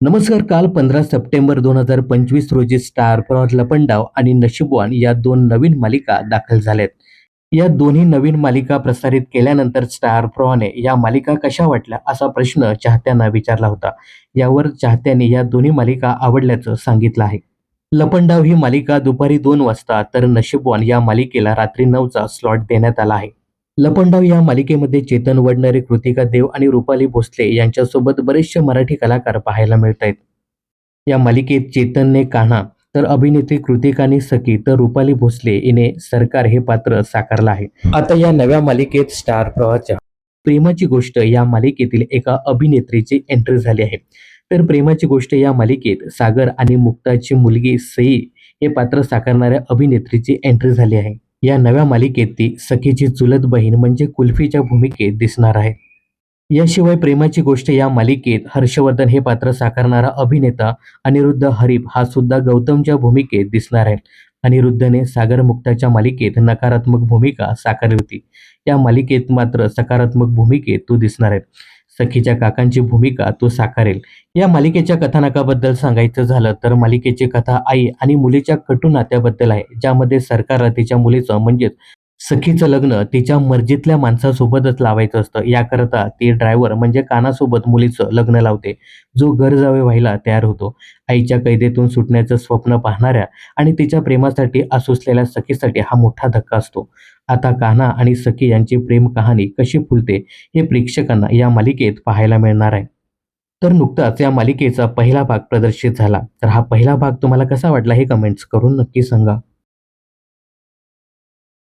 नमस्कार काल पंधरा सप्टेंबर दोन हजार पंचवीस रोजी स्टार प्रवाह लपंडाव आणि नशीबवान या दोन नवीन मालिका दाखल झाल्यात. या दोन्ही नवीन मालिका प्रसारित केल्यानंतर स्टार प्रवाहाने या मालिका कशा वाटल्या असा प्रश्न चाहत्यांना विचारला होता. यावर चाहत्यांनी या दोन्ही मालिका आवडल्याचं सांगितलं आहे. लपंडाव ही मालिका दुपारी दोन वाजता तर नशीबवान या मालिकेला रात्री नऊचा स्लॉट देण्यात आला आहे. लपंडाव या मालिकेमध्ये चेतन वडणारे कृतिका देव आणि रुपाली भोसले यांच्यासोबत बरेचसे मराठी कलाकार पाहायला मिळत आहेत या मालिकेत चेतनने कान्हा तर अभिनेत्री कृतिकाने सखी तर रुपाली भोसले हिने सरकार हे पात्र साकारलं आहे. आता या नव्या मालिकेत स्टार प्रवाहाच्या प्रेमाची गोष्ट या मालिकेतील एका अभिनेत्रीची एंट्री झाली आहे. तर प्रेमाची गोष्ट या मालिकेत सागर आणि मुक्ताची मुलगी सई हे पात्र साकारणाऱ्या अभिनेत्रीची एंट्री झाली आहे. या नव्या मालिकेत ती सखीची चुलत बहीण म्हणजे कुल्फीच्या भूमिकेत दिसणार आहे. याशिवाय प्रेमाची गोष्ट या मालिकेत हर्षवर्धन हे पात्र साकारणारा अभिनेता अनिरुद्ध हरीप हा सुद्धा गौतमच्या भूमिकेत दिसणार आहे. अनिरुद्धने सागर मुक्ताच्या मालिकेत नकारात्मक भूमिका साकारली होती. या मालिकेत मात्र सकारात्मक भूमिकेत तो दिसणार आहे. सखीच्या काकांची भूमिका तो साकारेल. या मालिकेच्या कथानकाबद्दल सांगायचं झालं तर मालिकेची कथा आई आणि मुलीच्या कटू नात्याबद्दल आहे ज्यामध्ये सरकारला तिच्या मुलीचं म्हणजेच सखीचं लग्न तिच्या मर्जीतल्या माणसासोबतच लावायचं असतं. याकरता ती ड्रायव्हर म्हणजे कानासोबत मुलीचं लग्न लावते. जो गरजावे व्हायला तयार होतो. आईच्या कैदेतून सुटण्याचं स्वप्न पाहणाऱ्या आणि तिच्या प्रेमासाठी आसुसलेल्या सखीसाठी हा मोठा धक्का असतो. आता कान्हा आणि सखी यांची प्रेम कहाणी कशी फुलते हे प्रेक्षकांना या मालिकेत पाहायला मिळणार आहे. तर नुकताच या मालिकेचा पहिला भाग प्रदर्शित झाला. तर हा पहिला भाग तुम्हाला कसा वाटला हे कमेंट्स करून नक्की सांगा.